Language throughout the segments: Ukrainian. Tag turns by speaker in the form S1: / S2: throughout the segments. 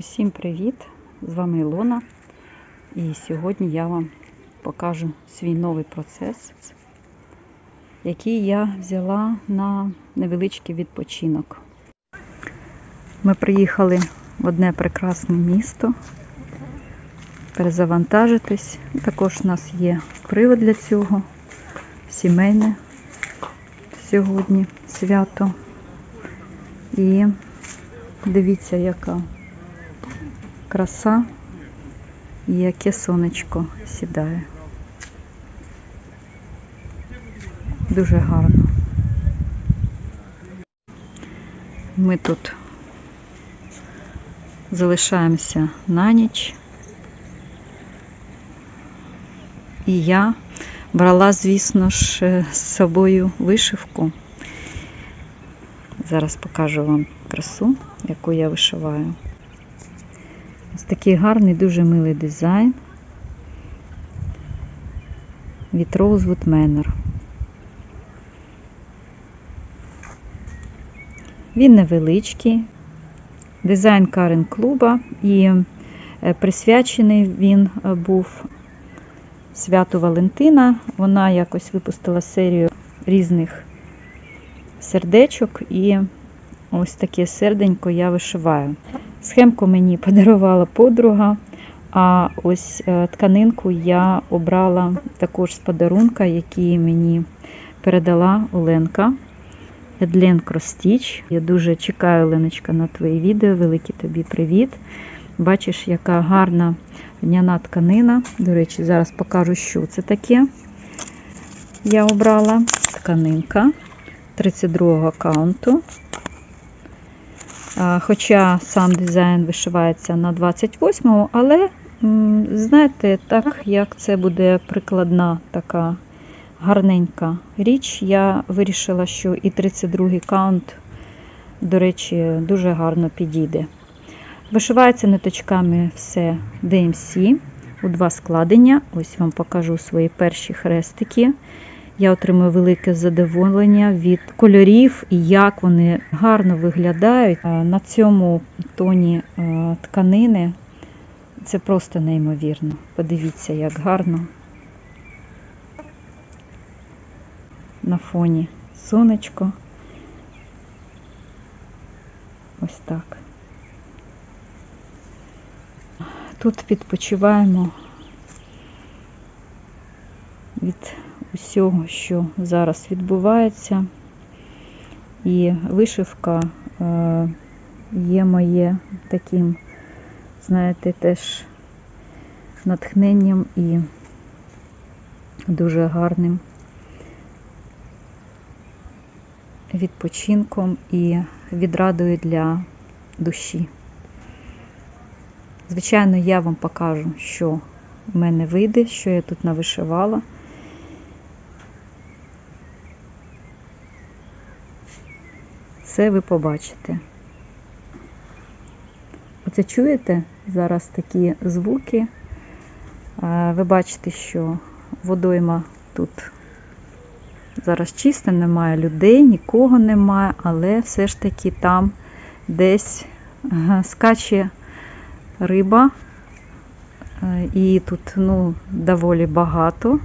S1: Усім привіт! З вами Ілона. І сьогодні я вам покажу свій новий процес, який я взяла на невеличкий відпочинок. Ми приїхали в одне прекрасне місто перезавантажитись. Також у нас є привод для цього, сімейне сьогодні свято. І дивіться, яка краса і яке сонечко сідає. Дуже гарно. Ми тут залишаємося на ніч. І я брала, звісно ж, з собою вишивку. Зараз покажу вам красу, яку я вишиваю. Такий гарний, дуже милий дизайн від Rosewood Manor. Він невеличкий, дизайн Карен клуба і присвячений він був святу Валентина. Вона якось випустила серію різних сердечок і ось таке серденько я вишиваю. Схемку мені подарувала подруга, а ось тканинку я обрала також з подарунка, який мені передала Оленка. Едлен Кростіч. Я дуже чекаю, Оленочка, на твої відео. Великий тобі привіт. Бачиш, яка гарна льняна тканина. До речі, зараз покажу, що це таке. Я обрала тканинка 32-го аккаунту. Хоча сам дизайн вишивається на 28-му, але, знаєте, так як це буде прикладна така гарненька річ, я вирішила, що і 32-й каунт, до речі, дуже гарно підійде. Вишивається ниточками все DMC у два складення. Ось вам покажу свої перші хрестики. Я отримую велике задоволення від кольорів і як вони гарно виглядають на цьому тоні тканини. Це просто неймовірно. Подивіться, як гарно на фоні сонечко. Ось так. Тут відпочиваємо від усього, що зараз відбувається. І вишивка є моє таким, знаєте, теж натхненням і дуже гарним відпочинком і відрадою для душі. Звичайно, я вам покажу, що в мене вийде, що я тут навишивала. Все ви побачите. Оце чуєте зараз такі звуки. Ви бачите, що водойма тут зараз чиста, немає людей, нікого немає, але все ж таки там десь скаче риба, і тут ну, доволі багато.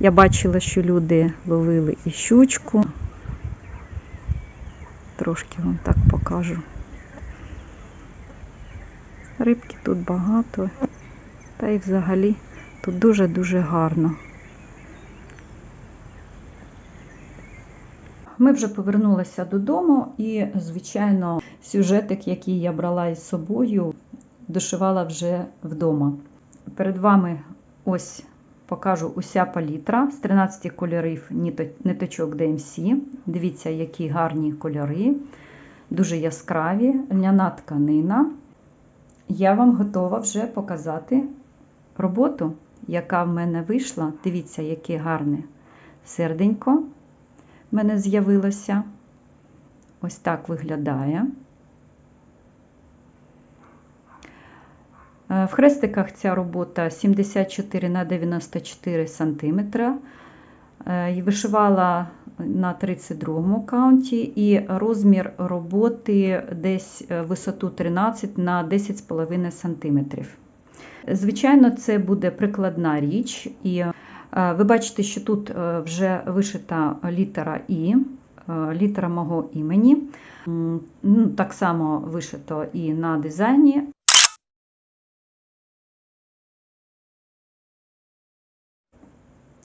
S1: Я бачила, що люди ловили і щучку. Трошки вам так покажу. Рибки тут багато, та й взагалі тут дуже-дуже гарно. Ми вже повернулися додому, і, звичайно, сюжетик, який я брала із собою, дошивала вже вдома. Перед вами ось покажу уся палітра з 13 кольорів ниточок DMC. Дивіться, які гарні кольори, дуже яскраві, льняна тканина. Я вам готова вже показати роботу, яка в мене вийшла. Дивіться, яке гарне серденько в мене з'явилося. Ось так виглядає. В хрестиках ця робота 74 на 94 см. Е, Вишивала на 32-му каунті і розмір роботи десь е, висоту 13 на 10,5 см. Звичайно, це буде прикладна річ, і е, ви бачите, що тут е, вже вишита літера І, е, літера мого імені. Ну, Так само вишито і на дизайні.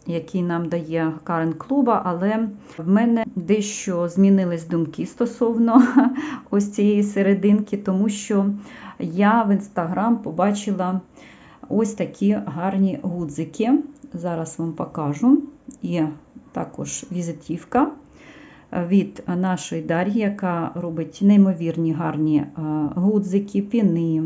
S1: Який нам дає Карен Клуба, але в мене дещо змінились думки стосовно ось цієї серединки, тому що я в інстаграм побачила ось такі гарні гудзики. Зараз вам покажу. І також візитівка від нашої Дар'ї, яка робить неймовірні гарні е, гудзики, піни,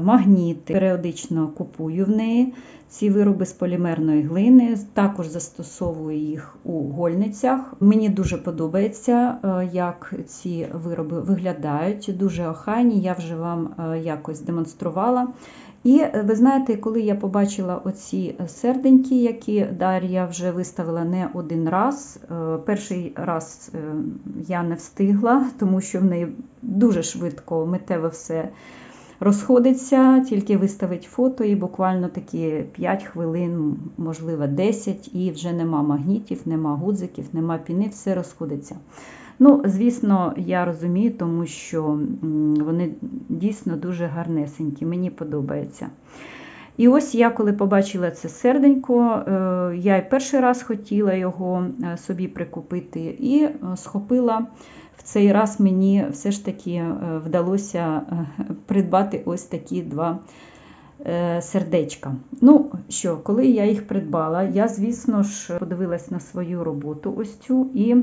S1: магніти. Періодично купую в неї ці вироби з полімерної глини. Також застосовую їх у гольницях. Мені дуже подобається, е, як ці вироби виглядають. Дуже охайні, я вже вам е, якось демонструвала. І е, ви знаєте, коли я побачила оці серденьки, які Дар'я вже виставила не один раз. Перший раз я не встигла, тому що в неї дуже швидко митево все розходиться, тільки виставить фото, і буквально такі 5 хвилин, можливо, 10, і вже нема магнітів, нема гудзиків, нема піни, все розходиться. Ну, звісно, я розумію, тому що вони дійсно дуже гарнесенькі, мені подобається. І ось я, коли побачила це серденько, е, я і перший раз хотіла його е, собі прикупити і е, схопила в цей раз мені все ж таки е, вдалося е, придбати ось такі два е, сердечка. Ну що, коли я їх придбала, я, звісно ж, подивилась на свою роботу ось цю і.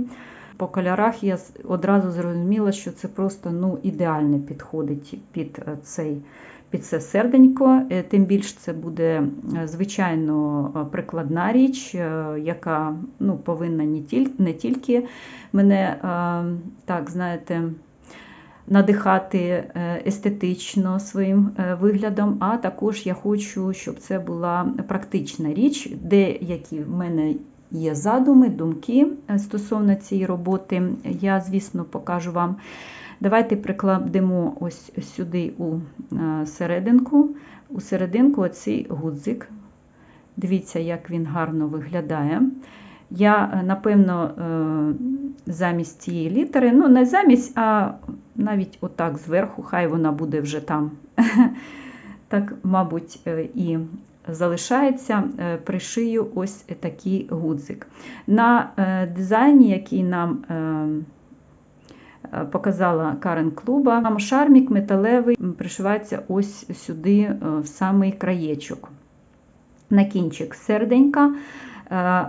S1: По кольорах я одразу зрозуміла, що це просто ну, ідеально підходить під цей під це серденько, тим більше це буде звичайно прикладна річ, яка ну, повинна не тільки, не тільки мене, так, знаєте, надихати естетично своїм виглядом, а також я хочу, щоб це була практична річ, деякі в мене є задуми, думки стосовно цієї роботи. Я, звісно, покажу вам. Давайте прикладемо ось сюди у серединку, у серединку оцей гудзик. Дивіться, як він гарно виглядає. Я, напевно, замість цієї літери, ну, не замість, а навіть отак зверху, хай вона буде вже там. Так, мабуть, і залишається, пришию ось такий гудзик. На дизайні, який нам показала Карен Клуба, шармік металевий пришивається ось сюди, в самий краєчок. На кінчик серденька.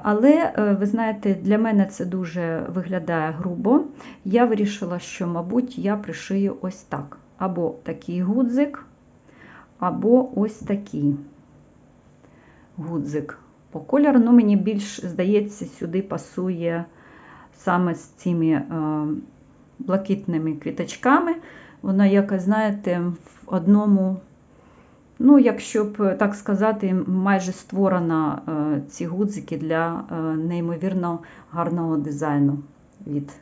S1: Але, ви знаєте, для мене це дуже виглядає грубо. Я вирішила, що, мабуть, я пришию ось так. Або такий гудзик, або ось такий гудзик. По кольору, ну, мені більш, здається, сюди пасує саме з цими блакитними квіточками. Вона, якась, знаєте, в одному Ну, якщо б так сказати, майже створена е, ці гудзики для е, неймовірно гарного дизайну від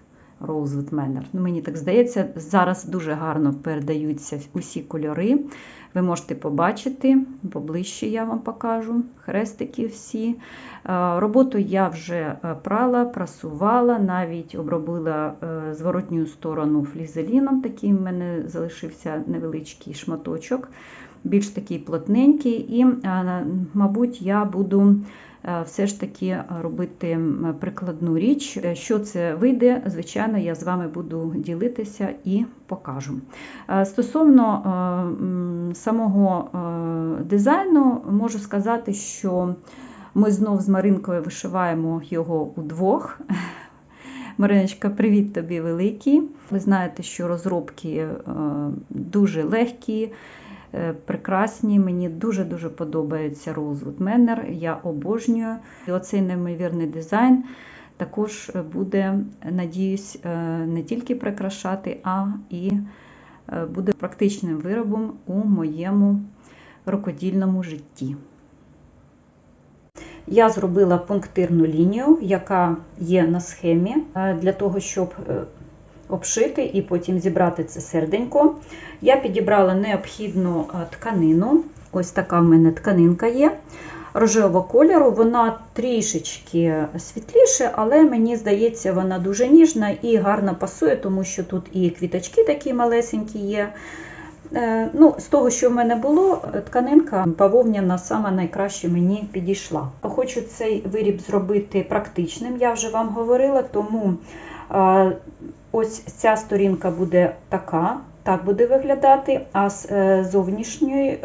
S1: Rosewood Manor. Ну, Мені так здається, зараз дуже гарно передаються усі кольори. Ви можете побачити, поближче я вам покажу хрестики всі. Е, роботу я вже прала, прасувала, навіть обробила зворотню сторону флізеліном. Такий в мене залишився невеличкий шматочок більш такий плотненький, і, е, мабуть, я буду е, все ж таки робити прикладну річ. Що це вийде, звичайно, я з вами буду ділитися і покажу. Е, стосовно самого дизайну, можу сказати, що ми знов з Маринкою вишиваємо його удвох. Мариночка, привіт тобі великий. Ви знаєте, що розробки дуже легкі. Е, прекрасні. Мені дуже-дуже подобається Rosewood Manor, Я обожнюю. І оцей неймовірний дизайн також буде, надіюсь, е, не тільки прикрашати, а і е, буде практичним виробом у моєму рукодільному житті. Я зробила пунктирну лінію, яка є на схемі, для того, щоб обшити і потім зібрати це серденько. Я підібрала необхідну е, тканину. Ось така в мене тканинка є. Рожевого кольору, вона трішечки світліше, але мені здається, вона дуже ніжна і гарно пасує, тому що тут і квіточки такі малесенькі є. Е, Ну, З того, що в мене було, тканинка бавовняна саме найкраще мені підійшла. Хочу цей виріб зробити практичним, я вже вам говорила, тому е, ось ця сторінка буде така, так буде виглядати, а з е, зовнішньої е,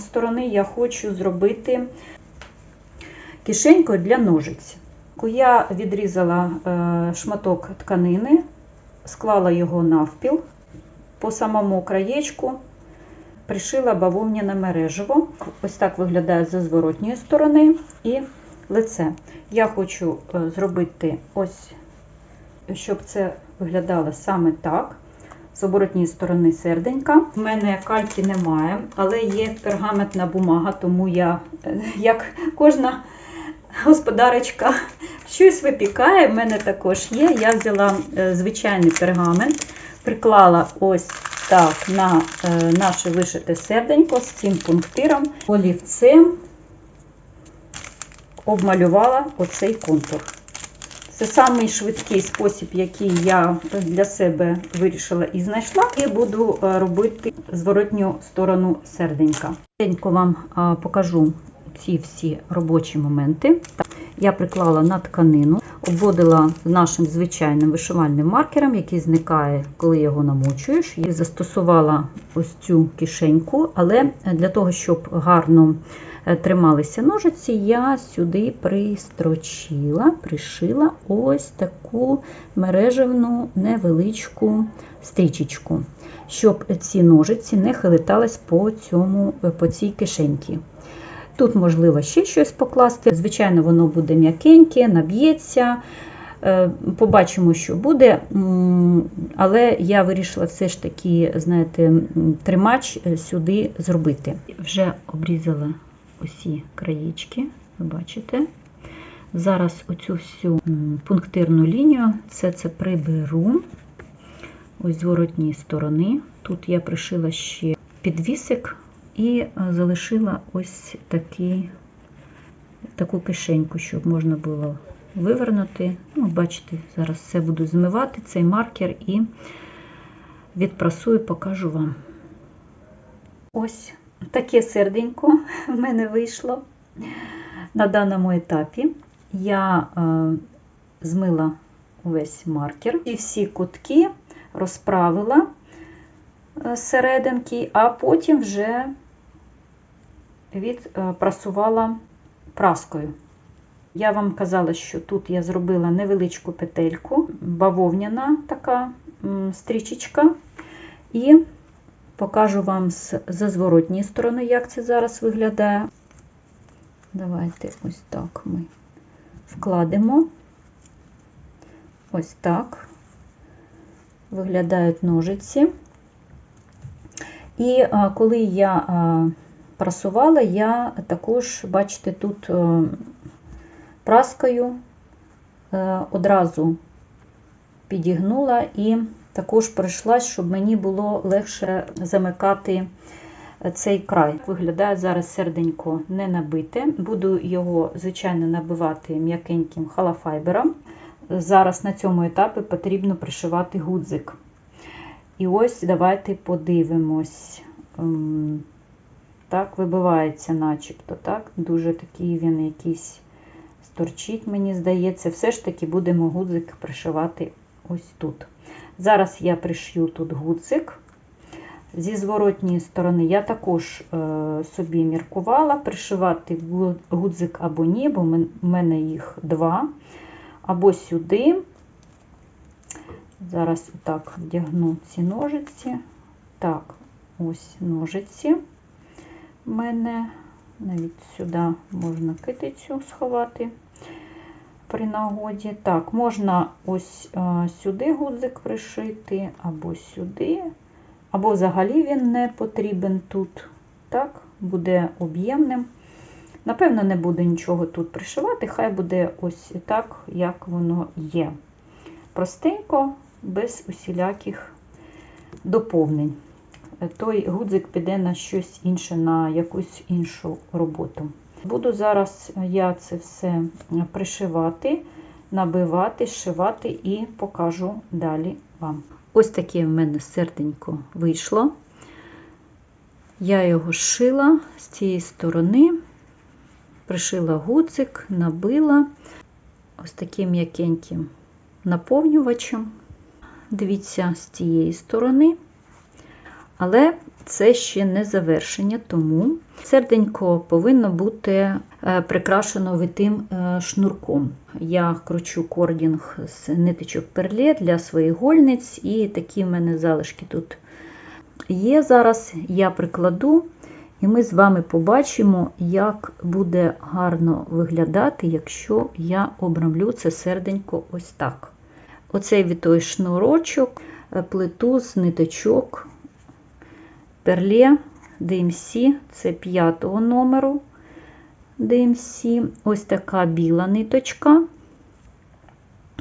S1: сторони я хочу зробити кишеньку для ножиць. Я відрізала е, шматок тканини, склала його навпіл по самому краєчку, пришила бавовняне мережево. Ось так виглядає з зворотньої сторони і лице. Я хочу зробити ось, щоб це виглядало саме так. З оборотньої сторони серденька. У мене кальки немає, але є пергаментна бумага, тому я, е, як кожна господарочка, щось випікає. В мене також є. Я взяла е, звичайний пергамент, приклала ось так на е, наше вишите серденько з цим пунктиром, олівцем обмалювала оцей контур. Це самий швидкий спосіб, який я для себе вирішила і знайшла. І буду е, робити зворотню сторону серденька. Серденько вам е, покажу ці всі робочі моменти. Я приклала на тканину, обводила нашим звичайним вишивальним маркером, який зникає, коли його намочуєш. І застосувала ось цю кишеньку, але для того, щоб гарно трималися ножиці, я сюди пристрочила, пришила ось таку мережевну невеличку стрічечку, щоб ці ножиці не хилитались по, цьому, по цій кишеньці. Тут, можливо, ще щось покласти. Звичайно, воно буде м'якеньке, наб'ється. Е, Побачимо, що буде. Але я вирішила все ж таки, знаєте, тримач сюди зробити. Вже обрізала усі краєчки, ви бачите. Зараз оцю всю пунктирну лінію, все це приберу ось з воротній сторони. Тут я пришила ще підвісик. І залишила ось такі, таку кишеньку, щоб можна було вивернути. Ну, Бачите, зараз все буду змивати, цей маркер і відпрасую, покажу вам. Ось таке серденько в мене вийшло на даному етапі. Я е, змила весь маркер і всі кутки розправила серединки, а потім вже відпрасувала праскою. Я вам казала, що тут я зробила невеличку петельку, бавовняна така стрічечка, і покажу вам з зворотньої сторони, як це зараз виглядає. Давайте ось так ми вкладемо. Ось так виглядають ножиці. І коли я прасувала, я також, бачите, тут е, праскою е, одразу підігнула і також прийшла, щоб мені було легше замикати цей край. Виглядає зараз серденько не набите. Буду його, звичайно, набивати м'якеньким халафайбером. Зараз на цьому етапі потрібно пришивати гудзик. І ось давайте подивимось. Ем, так, вибивається, начебто, так, дуже такий він якийсь сторчить, мені здається, все ж таки будемо гудзик пришивати ось тут. Зараз я пришью тут гудзик. Зі зворотньої сторони я також е, собі міркувала, пришивати гудзик або ні, бо в мене їх два, або сюди. Зараз отак вдягну ці ножиці. Так, ось ножиці в мене, навіть сюди можна китицю сховати при нагоді. Так, можна ось а, сюди гудзик пришити, або сюди, або взагалі він не потрібен тут. Так, буде об'ємним. Напевно, не буду нічого тут пришивати, хай буде ось так, як воно є. Простенько, без усіляких доповнень. Той гудзик піде на щось інше, на якусь іншу роботу. Буду зараз я це все пришивати, набивати, зшивати і покажу далі вам. Ось таке в мене серденько вийшло. Я його шила з цієї сторони, пришила гудзик, набила ось таким м'якеньким наповнювачем. Дивіться, з цієї сторони. Але це ще не завершення, тому серденько повинно бути е, прикрашено витим е, шнурком. Я кручу кордінг з ниточок перле для своїх гольниць, і такі в мене залишки тут є. Зараз я прикладу, і ми з вами побачимо, як буде гарно виглядати, якщо я обрамлю це серденько ось так. Оцей вітой шнурочок, е, плиту з ниточок перле DMC, це п'ятого номеру DMC. Ось така біла ниточка,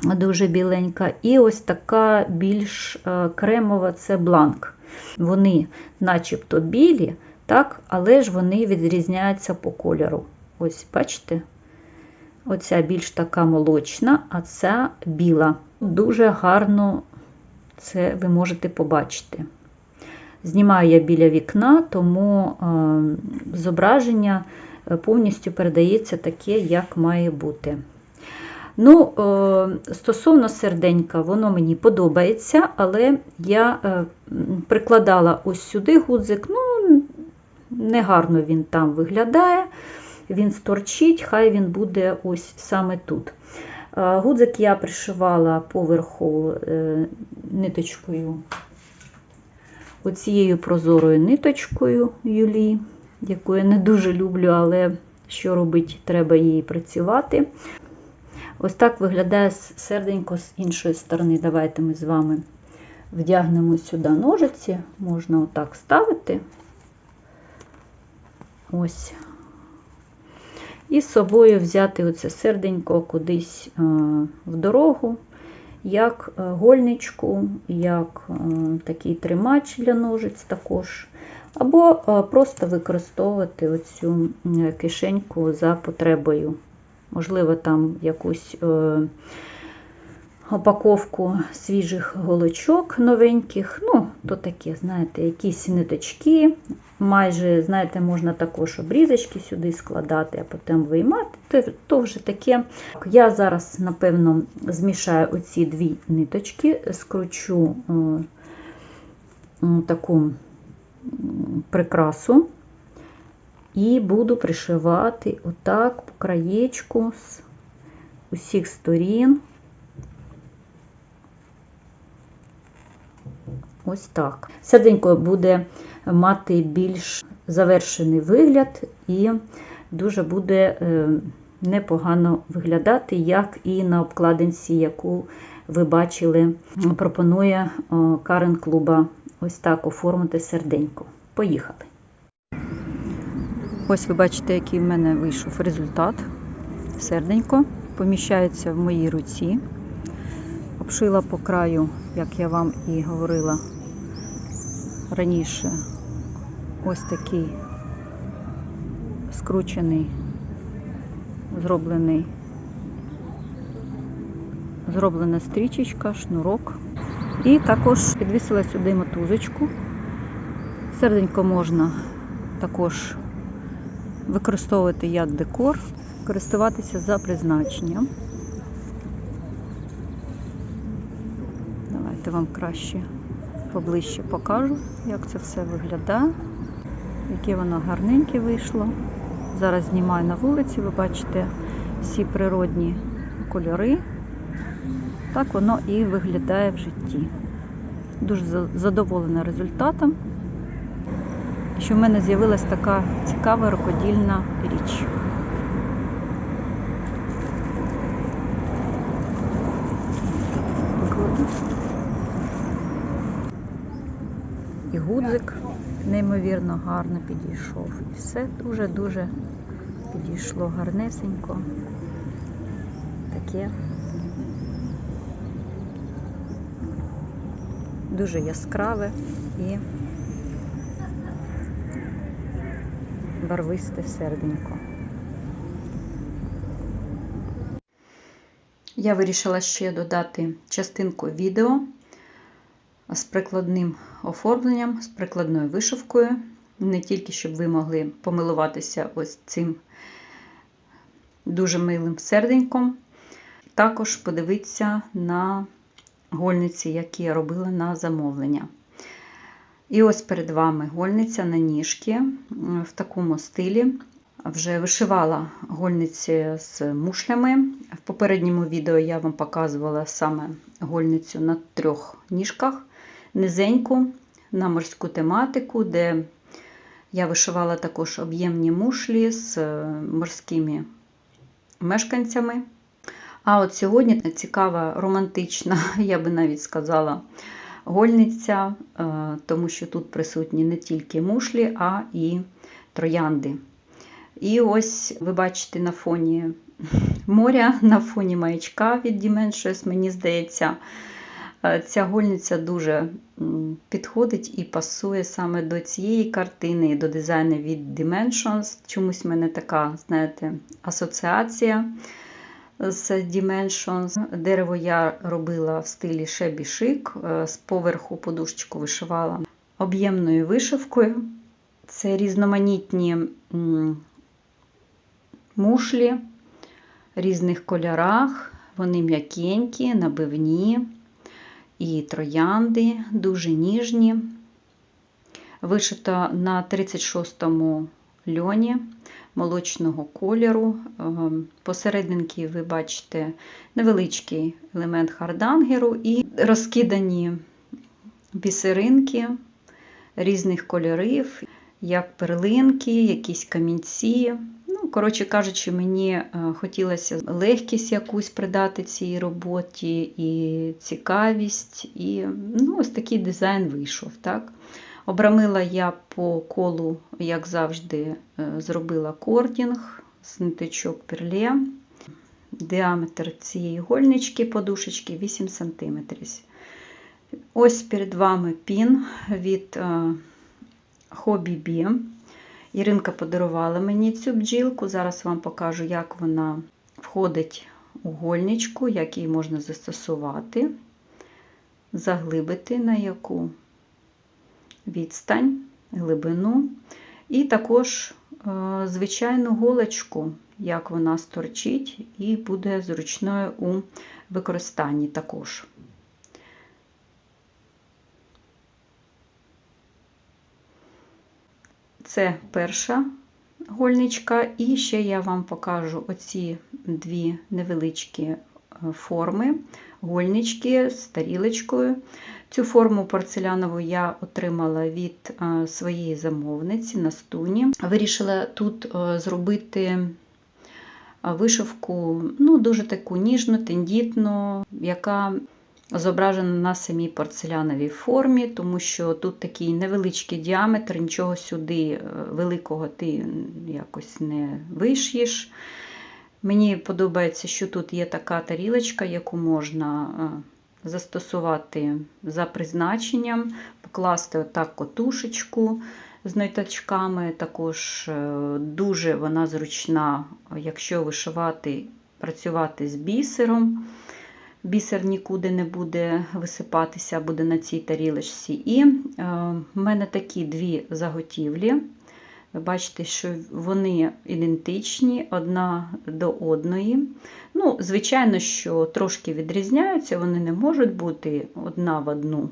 S1: дуже біленька, і ось така більш е, кремова це бланк. Вони начебто білі, так, але ж вони відрізняються по кольору. Ось, бачите? Оця більш така молочна, а ця біла. Дуже гарно це ви можете побачити. Знімаю я біля вікна, тому е, зображення повністю передається таке, як має бути. Ну, е, Стосовно серденька, воно мені подобається, але я е, прикладала ось сюди гудзик, ну, негарно він там виглядає, він сторчить, хай він буде ось саме тут. Гудзик я пришивала поверху ниточкою оцією прозорою ниточкою Юлі, яку я не дуже люблю, але що робить, треба її працювати. Ось так виглядає серденько з іншої сторони. Давайте ми з вами вдягнемо сюди ножиці, можна отак ставити. Ось. І з собою взяти оце серденько кудись в дорогу як е, гольничку, як е, такий тримач для ножиць також. Або е, просто використовувати оцю кишеньку за потребою. Можливо, там якусь упаковку свіжих голочок новеньких. Ну, то таке, знаєте, якісь ниточки. Майже, знаєте, можна також обрізочки сюди складати, а потім виймати. То вже таке. Я зараз, напевно, змішаю оці дві ниточки, скручу таку прикрасу і буду пришивати отак по краєчку з усіх сторін. Ось так. Серденько буде мати більш завершений вигляд і дуже буде е, непогано виглядати, як і на обкладинці, яку ви бачили, пропонує Карен Клуба ось так оформити серденько. Поїхали. Ось ви бачите, який в мене вийшов результат. Серденько поміщається в моїй руці. Обшила по краю, як я вам і говорила, раніше ось такий скручений, зроблений, зроблена стрічечка, шнурок. І також підвісила сюди мотузочку. Серденько можна також використовувати як декор, користуватися за призначенням. Давайте вам краще поближче покажу, як це все виглядає, яке воно гарненьке вийшло. Зараз знімаю на вулиці, ви бачите всі природні кольори. Так воно і виглядає в житті. Дуже задоволена результатом, що в мене з'явилася така цікава рукодільна річ. І гудзик неймовірно гарно підійшов. І все дуже-дуже підійшло гарнесенько. Таке дуже яскраве і барвисте серденько. Я вирішила ще додати частинку відео з прикладним оформленням, з прикладною вишивкою. Не тільки щоб ви могли помилуватися ось цим дуже милим серденьком. Також подивитися на гольниці, які я робила на замовлення. І ось перед вами гольниця на ніжки в такому стилі. Вже вишивала гольниці з мушлями. В попередньому відео я вам показувала саме гольницю на трьох ніжках, низеньку на морську тематику, де я вишивала також об'ємні мушлі з морськими мешканцями. А от сьогодні цікава, романтична, я би навіть сказала, гольниця, тому що тут присутні не тільки мушлі, а і троянди. І ось ви бачите на фоні моря, на фоні маячка від Dimensions, мені здається, ця гольниця дуже підходить і пасує саме до цієї картини і до дизайну від Dimensions. Чомусь в мене така, знаєте, асоціація з Dimensions. Дерево я робила в стилі Shabby Chic, з поверху подушечку вишивала об'ємною вишивкою. Це різноманітні мушлі в різних кольорах, вони м'якенькі, набивні і троянди, дуже ніжні. Вишито на 36-му льоні молочного кольору. Посерединки ви бачите невеличкий елемент хардангеру і розкидані бісеринки різних кольорів, як перлинки, якісь камінці. Коротше кажучи, мені хотілося легкість якусь придати цій роботі, і цікавість, і ну, ось такий дизайн вийшов. так. Обрамила я по колу, як завжди, зробила кордінг з ниточок перле. Діаметр цієї гольнички, подушечки 8 см. Ось перед вами пін від Hobby Bee. Іринка подарувала мені цю бджілку. Зараз вам покажу, як вона входить у гольничку, як її можна застосувати, заглибити на яку відстань, глибину. І також звичайну голочку, як вона сторчить, і буде зручною у використанні також. Це перша гольничка, і ще я вам покажу оці дві невеличкі форми, гольнички з тарілочкою. Цю форму порцелянову я отримала від своєї замовниці на стуні. Вирішила тут зробити вишивку ну, дуже таку ніжну, тендітну, яка зображена на самій порцеляновій формі, тому що тут такий невеличкий діаметр, нічого сюди великого ти якось не виш'єш. Мені подобається, що тут є така тарілочка, яку можна застосувати за призначенням, покласти отак котушечку з ниточками. Також дуже вона зручна, якщо вишивати, працювати з бісером. Бісер нікуди не буде висипатися, буде на цій тарілочці. І в мене такі дві заготівлі. Ви бачите, що вони ідентичні одна до одної. Ну, Звичайно, що трошки відрізняються, вони не можуть бути одна в одну,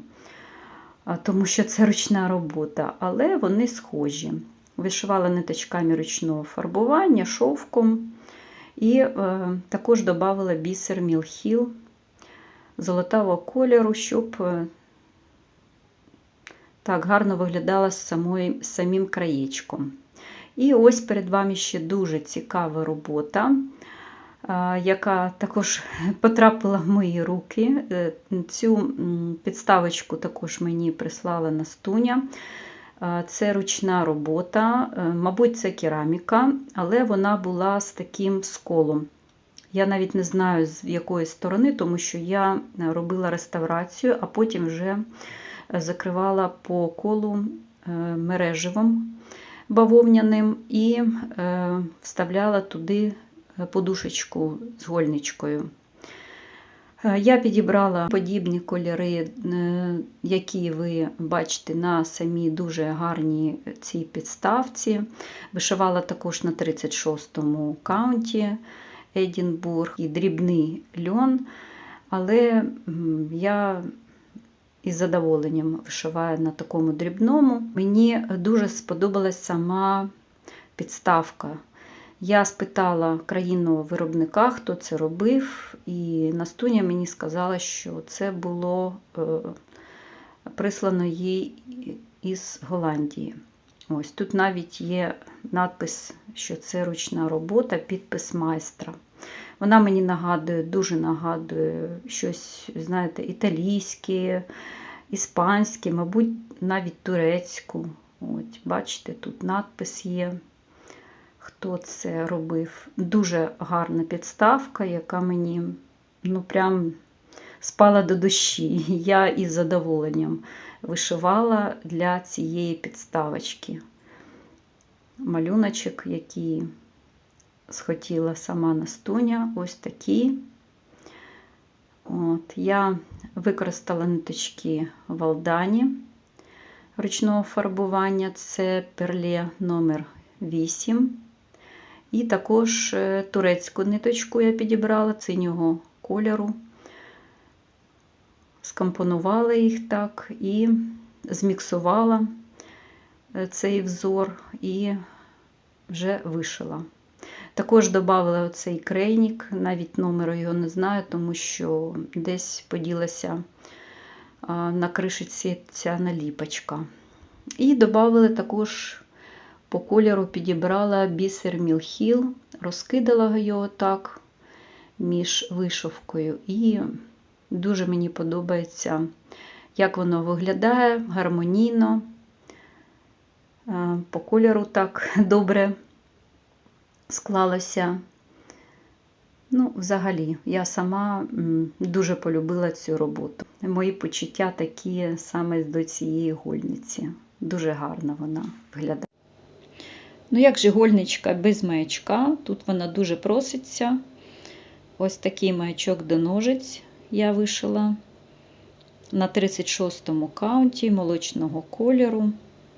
S1: тому що це ручна робота, але вони схожі. Вишивала ниточками ручного фарбування, шовком. І е, також додавала бісер Мілхіл золотавого кольору, щоб так гарно виглядала з самою, самим краєчком. І ось перед вами ще дуже цікава робота, яка також потрапила в мої руки. Цю підставочку також мені прислала Настуня. Е, Це ручна робота, е, мабуть, це кераміка, але вона була з таким сколом. Я навіть не знаю, з якої сторони, тому що я е, робила реставрацію, а потім вже закривала по колу е, мереживом бавовняним і е, вставляла туди подушечку з гольничкою. Е, Я підібрала подібні кольори, е, які ви бачите на самій дуже гарній цій підставці. Вишивала також на 36-му каунті Едінбург і дрібний льон, але я із задоволенням вишиваю на такому дрібному. Мені дуже сподобалась сама підставка. Я спитала країну виробника, хто це робив, і Настуня мені сказала, що це було е, прислано їй із Голландії. Ось тут навіть є надпис, що це ручна робота, підпис майстра. Вона мені нагадує, дуже нагадує щось, знаєте, італійське, іспанське, мабуть, навіть турецьку. От, бачите, тут надпис є хто це робив. Дуже гарна підставка, яка мені ну, прям спала до душі. Я із задоволенням вишивала для цієї підставочки. Малюночок, який схотіла сама Настуня, ось такі. От, Я використала ниточки в Алдані ручного фарбування, це перле номер 8. І також е, турецьку ниточку я підібрала синього кольору, скомпонувала їх так і зміксувала е, цей взор і вже вишила. Також додала оцей крейнік, навіть номеру його не знаю, тому що десь поділася на кришиці ця наліпочка. І додали також по кольору підібрала бісер Мілхіл, розкидала його так між вишивкою. І дуже мені подобається, як воно виглядає гармонійно. По кольору так добре склалося. Ну, взагалі, я сама дуже полюбила цю роботу. Мої почуття такі саме до цієї гольниці. Дуже гарно вона виглядає. Ну, як же гольничка без маячка, тут вона дуже проситься. Ось такий маячок до ножиць я вишила на 36-му каунті молочного кольору.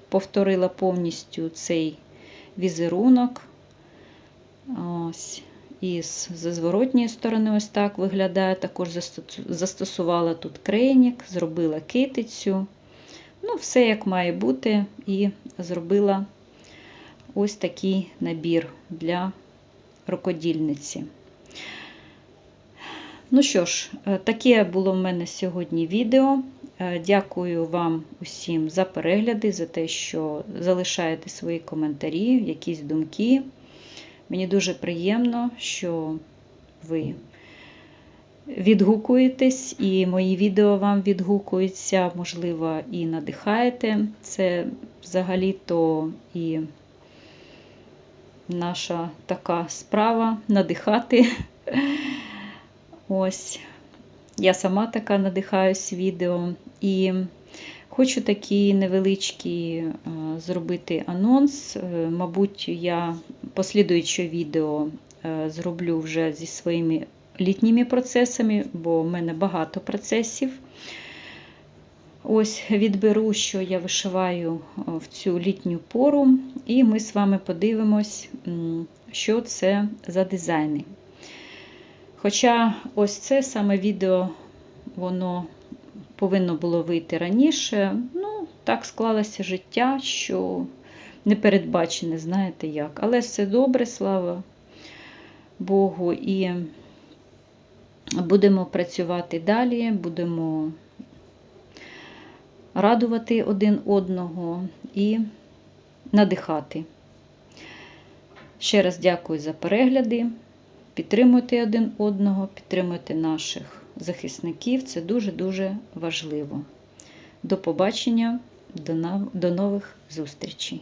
S1: Повторила повністю цей візерунок. Ось. І з зворотньої сторони, ось так виглядає. Також застосувала тут крейнік, зробила китицю. Ну, все як має бути, і зробила ось такий набір для рукодільниці. Ну що ж, е, таке було в мене сьогодні відео. Е, дякую вам усім за перегляди, за те, що залишаєте свої коментарі, якісь думки. Мені дуже приємно, що ви відгукуєтесь, і мої відео вам відгукуються, можливо, і надихаєте. Це взагалі-то і наша така справа надихати. Ось, я сама така надихаюсь відео. І хочу такий невеличкий зробити анонс. Е, мабуть, я послідуюче відео е, зроблю вже зі своїми літніми процесами, бо в мене багато процесів. Ось відберу, що я вишиваю в цю літню пору, і ми з вами подивимось, що це за дизайни. Хоча ось це саме відео, воно повинно було вийти раніше. Ну, так склалося життя, що непередбачене, знаєте як. Але все добре, слава Богу, і будемо працювати далі, будемо радувати один одного і надихати. Ще раз дякую за перегляди. Підтримуйте один одного, підтримуйте наших захисників. Це дуже-дуже важливо. До побачення, До нових зустрічей!